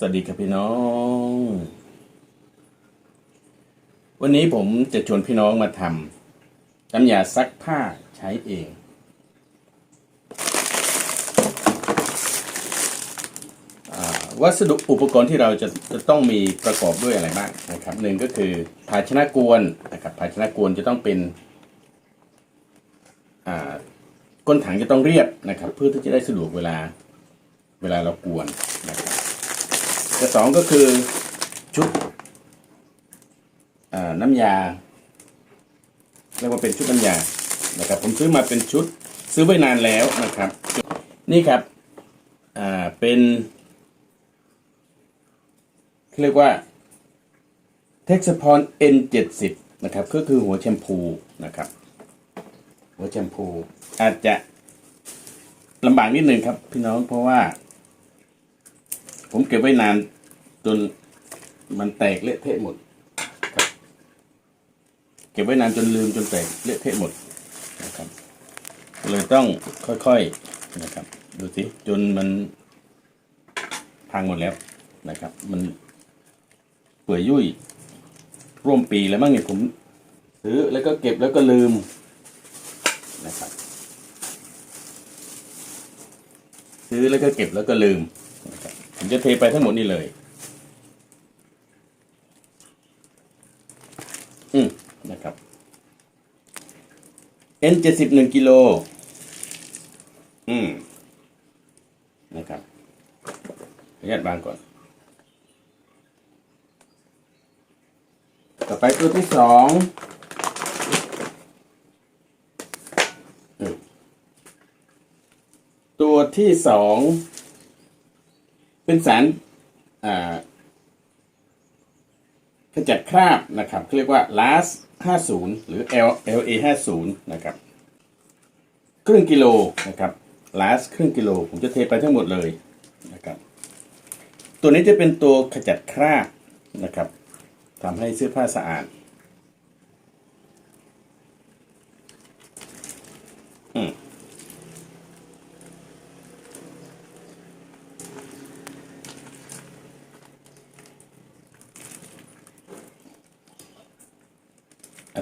สวัสดีครับพี่น้อง วันนี้ผมจะชวนพี่น้องมาทำน้ำยาซักผ้าใช้เองอวัสดุอุปกรณ์ที่เราจะจะต้องมีประกอบด้วยอะไรบ้างนะครับหนึ่งก็คือภาชนะกวนนะครับภาชนะกวนจะต้องเป็นก้นถังจะต้องเรียบนะครับ เพื่อที่จะได้สะดวกเวลาเวลาเรากวนนะครับ แต่สองก็คือชุดน้ำยาเรียกว่าเป็นชุดน้ำยานะครับผมซื้อมาเป็นชุดซื้อไว้นานแล้วนะครับ นี่ครับอ่าเป็นเรียกว่า t e x p o n N70 นะครับก็คือหัวแชมพูนะครับ หัวแชมพูอาจจะลำบากนิดนึงครับพี่น้องเพราะว่า ผมเก็บไว้นานจนมันแตกเละเทะหมดครับเก็บไว้นานจนลืมจนแตกเละเทะหมดนะครับเลยต้องค่อยๆนะครับ ดูสิจนมันพังหมดแล้วนะครับ มันเปื่อยยุ่ยร่วมปีแล้วมั้งเนี่ยผมซื้อแล้วก็เก็บแล้วก็ลืมนะครับซื้อแล้วก็เก็บแล้วก็ลืม ผมจะเทไปทั้งหมดนี่เลย อืมนะครับ N เจ็ดสิบหนึ่งกิโล อืม นะครับขออนุญาตวางก่อน ต่อไปตัวที่สองอตัวที่สอง เป็นสารขจัดคราบนะครับเขาเรียกว่า LAS 50 หรือ L LA 50นะครับครึ่งกิโลนะครับ LAS ครึ่งกิโล ผมจะเทไปทั้งหมดเลยนะครับตัวนี้จะเป็นตัวขจัดคราบนะครับทำให้เสื้อผ้าสะอาดอืม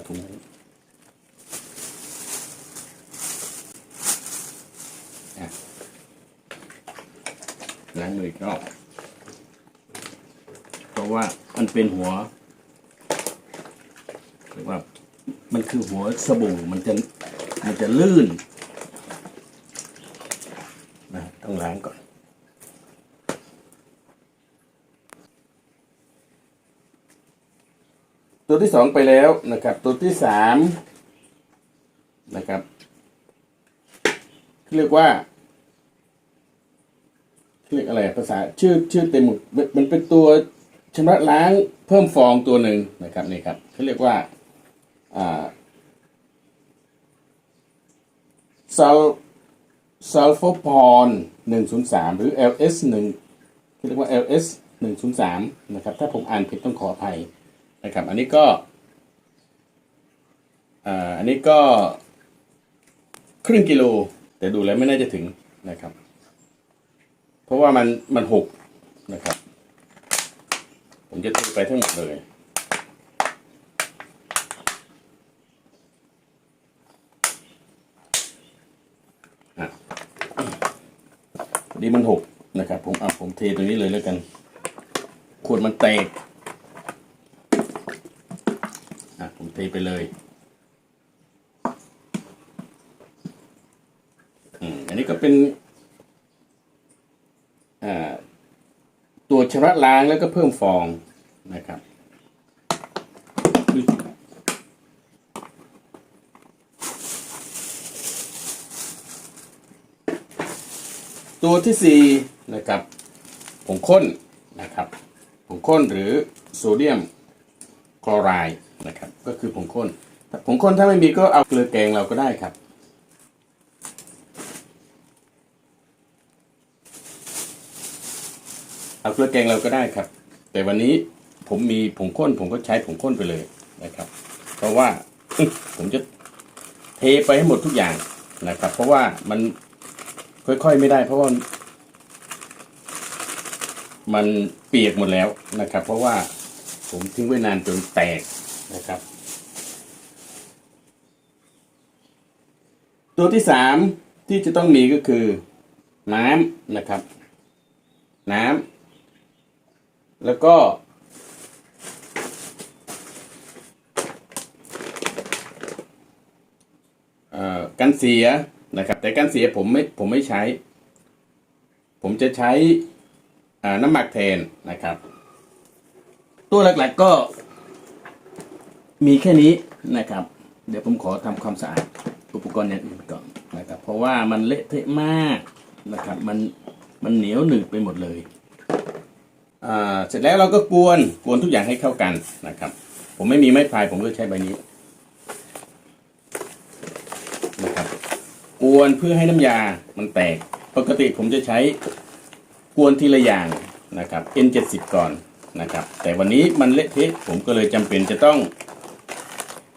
อะถุงนี้อะล้างมืออีกรอบเพราะว่ามันเป็นหัวหรือว่ามันคือหัวสบู่มันจะมันจะลื่นนะต้องล้างก่อน ตัวที่สองไปแล้วนะครับ ตัวที่สามนะครับเรียกว่าเรียกอะไรภาษาชื่อชื่อเต็มมันมันเป็นตัวชำระล้างเพิ่มฟองตัวหนึ่งนะครับนี่ครับเขาเรียกว่าอ่าซัลซัลโฟพอนหนึ่งศูนย์สามหรือ LS หนึ่งเรียกว่า LS หนึ่งศูนย์สามนะครับถ้าผมอ่านผิดต้องขออภัย นะครับ อันนี้ก็อ่าอันนี้ก็ครึ่งกิโล แต่ดูแล้วไม่น่าจะถึงนะครับ เพราะว่ามันมันหกนะครับ ผมจะเทไปทั้งหมดเลยอะพอดีมันหกนะครับ ผมเอาผมเทตรงนี้เลยแล้วกัน ขวดมันแตก อะผมเทไปเลยอันนี้ก็เป็นตัวชำระล้างแล้วก็เพิ่มฟองนะครับตัวที่สี่นะครับผงข้นนะครับผงข้นหรือโซเดียมคลอไรด์ นะครับ ก็คือผงข้นผงข้นถ้าไม่มีก็เอาเกลือแกงเราก็ได้ครับ เอาเกลือแกงเราก็ได้ครับ แต่วันนี้ผมมีผงข้น ผมก็ใช้ผงข้นไปเลยนะครับ เพราะว่าผมจะเทไปให้หมดทุกอย่างนะครับ เพราะว่ามันค่อยๆไม่ได้ เพราะว่ามันเปียกหมดแล้วนะครับ เพราะว่าผมทิ้งไว้นานจนแตก นะครับ ตัวที่สามที่จะต้องมีก็คือน้ำนะครับ น้ำแล้วก็กันเสียนะครับ แต่กันเสียผมไม่ผมไม่ใช้ ผมจะใช้น้ำหมักแทนนะครับ ตัวหลักๆก็ มีแค่นี้นะครับ เดี๋ยวผมขอทำความสะอาดอุปกรณ์อย่างอื่นก่อนนะครับ เพราะว่ามันเละเทะมากนะครับ มันมันเหนียวหนึบไปหมดเลยอ่าเสร็จแล้วเราก็กวนกวนทุกอย่างให้เข้ากันนะครับ ผมไม่มีไม้พายผมก็ใช้ใบนี้นะครับกวนเพื่อให้น้ำยามันแตก ปกติผมจะใช้กวนทีละอย่างนะครับ N70 ก่อนนะครับ แต่วันนี้มันเละเทะผมก็เลยจำเป็นจะต้อง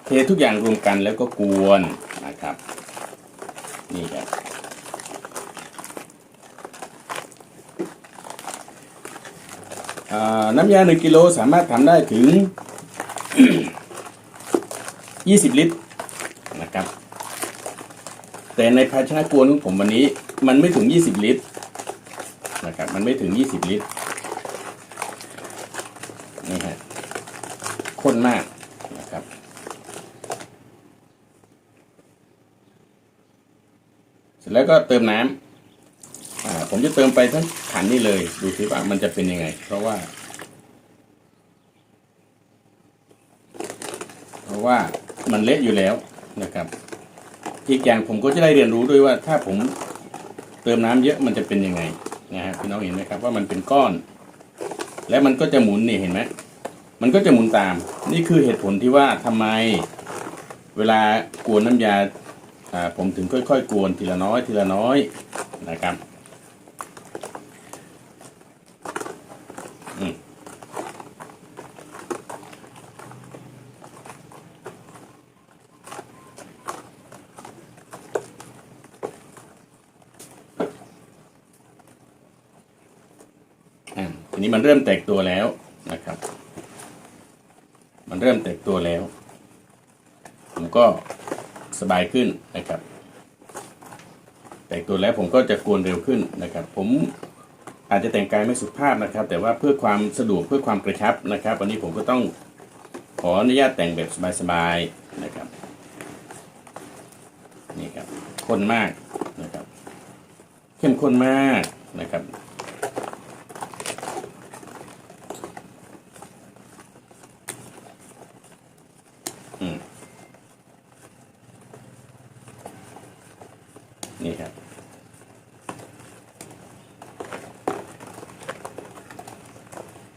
เททุกอย่างรวมกันแล้วก็กวนนะครับ นี่ครับอ่าน้ำยา1กิโลสามารถทำได้ถึง 20 ลิตรนะครับ แต่ในภาชนะกวนของผมวันนี้มันไม่ถึง 20 ลิตรนะครับมันไม่ถึง 20 ลิตรนี่ฮะข้นมากนะครับ เสร็จ แล้วก็เติมน้ำอ่าผมจะเติมไปทั้งขันนี่เลย ดูสิว่ามันจะเป็นยังไง เพราะว่า เพราะว่ามันเละอยู่แล้วนะครับ อีกอย่างผมก็จะได้เรียนรู้ด้วยว่าถ้าผมเติมน้ำเยอะมันจะเป็นยังไงนะฮะพี่น้องเห็นไหมครับว่ามันเป็นก้อน และมันก็จะหมุนนี่เห็นไหมมันก็จะหมุนตาม นี่คือเหตุผลที่ว่าทำไม เวลากวนน้ำยาอ่า ผมถึงค่อยๆ กวนทีละน้อยทีละน้อยนะครับอืมอ่าทีนี้มันเริ่มแตกตัวแล้วนะครับ มันเริ่มแตกตัวแล้ว ผมก็ สบายขึ้นนะครับ แตกตัวแล้วผมก็จะกวนเร็วขึ้นนะครับ ผมอาจจะแต่งกายไม่สุภาพนะครับ แต่ว่าเพื่อความสะดวกเพื่อความกระชับนะครับ วันนี้ผมก็ต้องขออนุญาตแต่งแบบสบายๆนะครับนี่ครับข้นมากนะครับ เข้มข้นมากนะครับ อืมนี่ครับ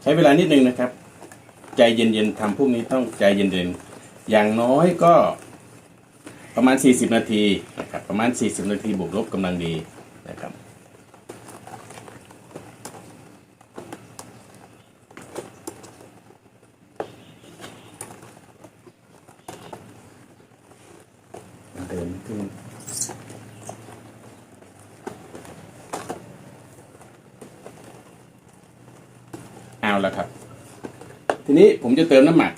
ใช้ เวลานิดนึงนะครับ ใจเย็นๆทำพวกนี้ต้องใจเย็นๆอย่างน้อยก็ประมาณ 40 นาทีนะครับประมาณ 40 นาทีบวกลบกำลังดีนะครับ เดินขึ้นเอาแล้วครับ ทีนี้ ผมจะเติมน้ำหมัก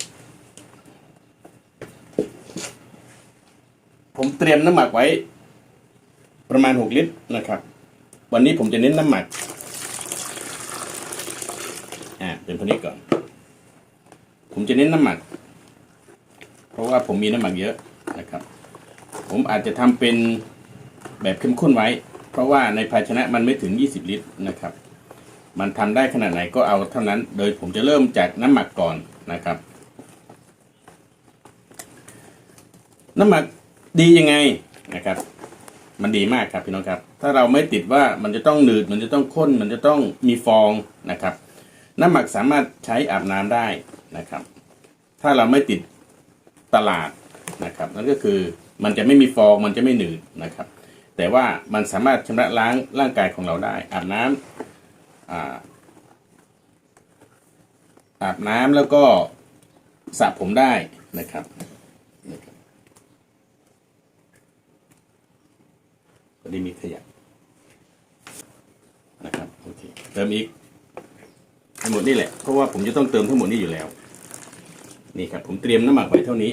ผมเตรียมน้ำหมักไว้ ประมาณ6ลิตรนะครับ วันนี้ผมจะเน้นน้ำหมัก อ่าเป็นตัวนี้ก่อน ผมจะเน้นน้ำหมัก เพราะว่าผมมีน้ำหมักเยอะนะครับ ผมอาจจะทำเป็นแบบเข้มข้นไว้ เพราะว่าในภาชนะมันไม่ถึง 20 ลิตรนะครับมันทำได้ขนาดไหนก็เอาเท่านั้น โดยผมจะเริ่มจากน้ำหมักก่อน นะครับ น้ำหมักดียังไงนะครับ มันดีมากครับพี่น้องครับ ถ้าเราไม่ติดว่ามันจะต้องหนืด มันจะต้องข้น มันจะต้องมีฟองนะครับ น้ำหมักสามารถใช้อาบน้ำได้นะครับ ถ้าเราไม่ติดตลาดนะครับ นั่นก็คือมันจะไม่มีฟองมันจะไม่หนืดนะครับ แต่ว่ามันสามารถชำระล้างร่างกายของเราได้อาบน้ำอา อาบน้ำแล้วก็สระผมได้นะครับนะครับพอดีมีขยะนะครับโอเคเติมอีกทั้งหมดนี่แหละ เพราะว่าผมจะต้องเติมทั้งหมดนี้อยู่แล้ว นี่ครับ ผมเตรียมน้ำหมักไว้เท่านี้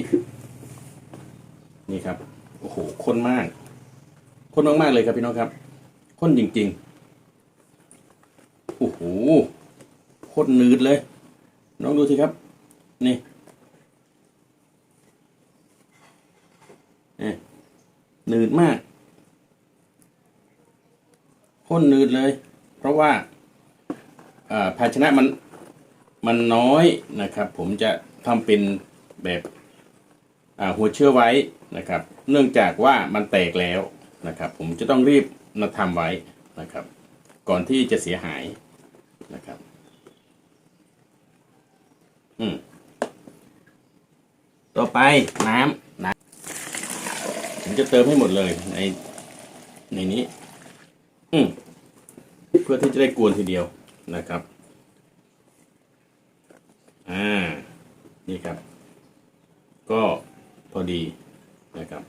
นี่ครับโอ้โหข้นมากข้นมากๆเลยครับพี่น้องครับข้นจริงๆโอ้โหข้นนืดเลย น้องดูสิครับ นี่นี่นืดมากข้นนืดเลย เพราะว่าภาชนะมันมันน้อยนะครับ ผมจะทำเป็นแบบหัวเชื้อไว้นะครับ เนื่องจากว่ามันแตกแล้วนะครับ ผมจะต้องรีบมาทำไว้นะครับ ก่อนที่จะเสียหายนะครับ อืมต่อไปน้ำน้ำผมจะเติมให้หมดเลยในในนี้ อืมเพื่อที่จะได้กวนทีเดียวนะครับ อ่า นี่ครับ ก็พอดีนะครับ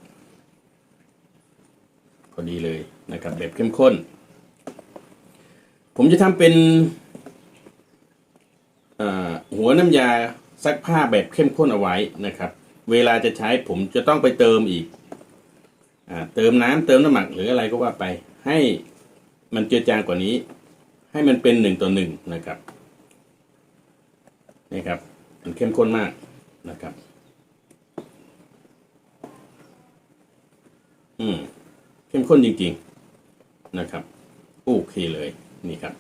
พอดีเลยนะครับแบบเข้มข้น ผมจะทำเป็น หัวน้ำยาซักผ้าแบบเข้มข้นเอาไว้นะครับ เวลาจะใช้ผมจะต้องไปเติมอีกอเติมน้ำเติมน้ำหมักหรืออะไรก็ว่าไป ให้มันเจือจางกว่านี้ ให้มันเป็นหนึ่งต่อหนึ่งนะครับนี่ครับ มันเข้มข้นมากนะครับ อืมเข้มข้นจริงๆนะครับ โอเคเลยนี่ครับ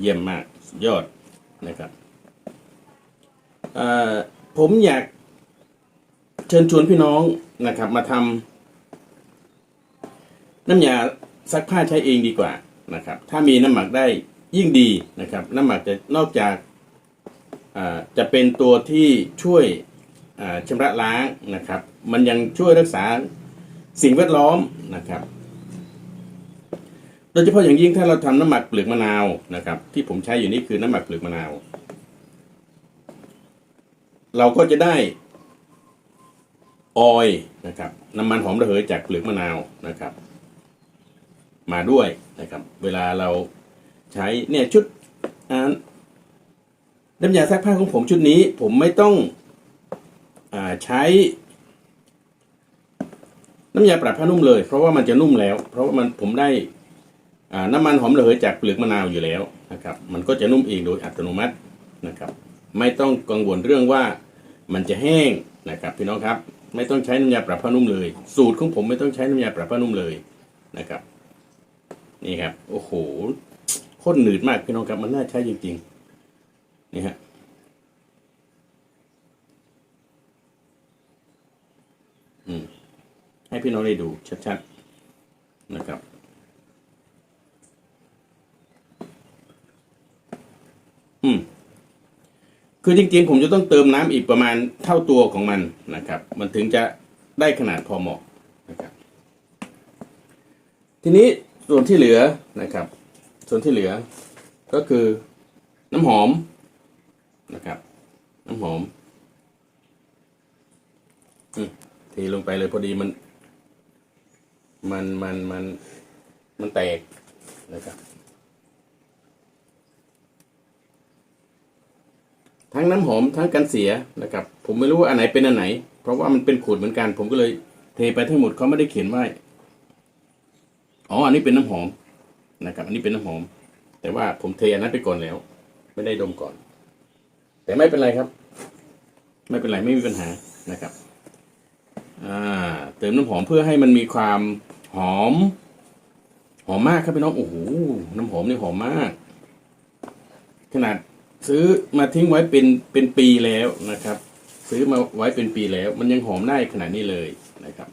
เยี่ยมมากยอดนะครับ ผมอยากเชิญชวนพี่น้องนะครับ มาทำน้ำยาซักผ้าใช้เองดีกว่านะครับ ถ้ามีน้ำหมักได้ยิ่งดีนะครับ น้ำหมักจะนอกจากจะเป็นตัวที่ช่วยชำระล้างนะครับ มันยังช่วยรักษาสิ่งแวดล้อมนะครับ โดยเฉพาะอย่างยิ่งถ้าเราทำน้ำหมักเปลือกมะนาวนะครับ ที่ผมใช้อยู่นี่คือน้ำหมักเปลือกมะนาว เราก็จะได้ออยนะครับน้ำมันหอมระเหยจากเปลือกมะนาวนะครับ มาด้วยนะครับ เวลาเราใช้เนี่ยชุดน้ำยาซักผ้าของผมชุดนี้ ผมไม่ต้องอใช้ น้ำยาปรับผ้านุ่มเลย เพราะว่ามันจะนุ่มแล้ว เพราะว่ามันผมได้น้ำมันหอมระเหยจากเปลือกมะนาวอยู่แล้วนะครับ มันก็จะนุ่มเองโดยอัตโนมัตินะครับ ไม่ต้องกังวลเรื่องว่า มันจะแห้งนะครับพี่น้องครับ ไม่ต้องใช้น้ำยาปรับผ้านุ่มเลย สูตรของผมไม่ต้องใช้น้ำยาปรับผ้านุ่มเลยนะครับ นี่ครับ โอ้โหโคตรหนืดมากพี่น้องครับ มันน่าใช้จริงๆนี่ฮะอืมให้พี่น้องได้ดูชัดๆนะครับอืม คือจริงๆ ผมจะต้องเติมน้ำอีกประมาณเท่าตัวของมันนะครับ มันถึงจะได้ขนาดพอเหมาะนะครับ ทีนี้ส่วนที่เหลือนะครับ ส่วนที่เหลือก็คือน้ำหอมนะครับ น้ำหอมอืมเทลงไปเลยพอดีมัน มันมันมันมันแตกนะครับ ทั้งน้ำหอมทั้งกันเสียนะครับ ผมไม่รู้ว่าอันไหนเป็นอันไหน เพราะว่ามันเป็นขวดเหมือนกัน ผมก็เลยเทไปทั้งหมดเขาไม่ได้เขียนไว้อ๋ออันนี้เป็นน้ำหอมนะครับ อันนี้เป็นน้ำหอม แต่ว่าผมเทอันนั้นไปก่อนแล้ว ไม่ได้ดมก่อน แต่ไม่เป็นไรครับ ไม่เป็นไรไม่มีปัญหานะครับเติมน้ำหอมเพื่อให้มันมีความหอม หอมมากครับพี่น้องโอ้โหน้ำหอมนี่หอมมาก ขนาด ซื้อมาทิ้งไว้เป็นเป็นปีแล้วนะครับ ซื้อมาไว้เป็นปีแล้ว มันยังหอมได้ขนาดนี้เลยนะครับ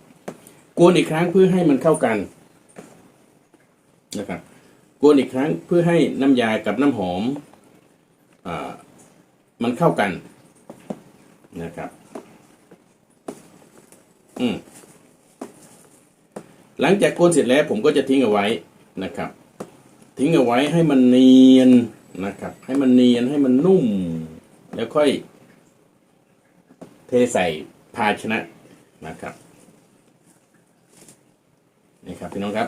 กวนอีกครั้งเพื่อให้มันเข้ากันนะครับ กวนอีกครั้งเพื่อให้น้ำยากับน้ำหอมอ่ามันเข้ากันนะครับ อืมหลังจากกวนเสร็จแล้วผมก็จะทิ้งเอาไว้นะครับ ทิ้งเอาไว้ให้มันเนียน นะครับ ให้มันเนียนให้มันนุ่ม แล้วค่อย เทใส่ภาชนะนะครับนี่ครับพี่น้องครับ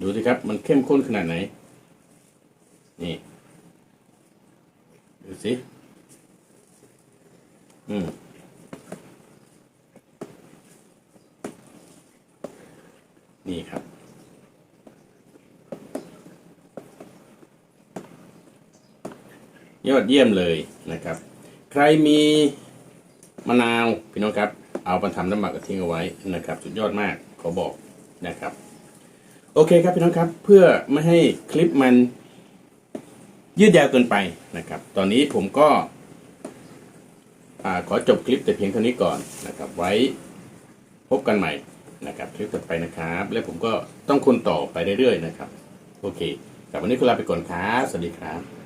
ดูสิครับ มันเข้มข้นขนาดไหน นี่ ดูสิ อืม นี่ครับ ยอดเยี่ยมเลยนะครับ ใครมีมะนาวพี่น้องครับ เอาไปทำน้ำหมักกระทิ้งเอาไว้นะครับ สุดยอดมากขอบอกนะครับ โอเคครับพี่น้องครับ เพื่อไม่ให้คลิปมันยืดยาวเกินไปนะครับ ตอนนี้ผมก็ขอจบคลิปแต่เพียงเท่านี้ก่อนนะครับ ไว้พบกันใหม่นะครับคลิปต่อไปนะครับ และผมก็ต้องคนต่อไปเรื่อยๆนะครับ โอเคกับวันนี้คุณลาไปก่อนครับ สวัสดีครับ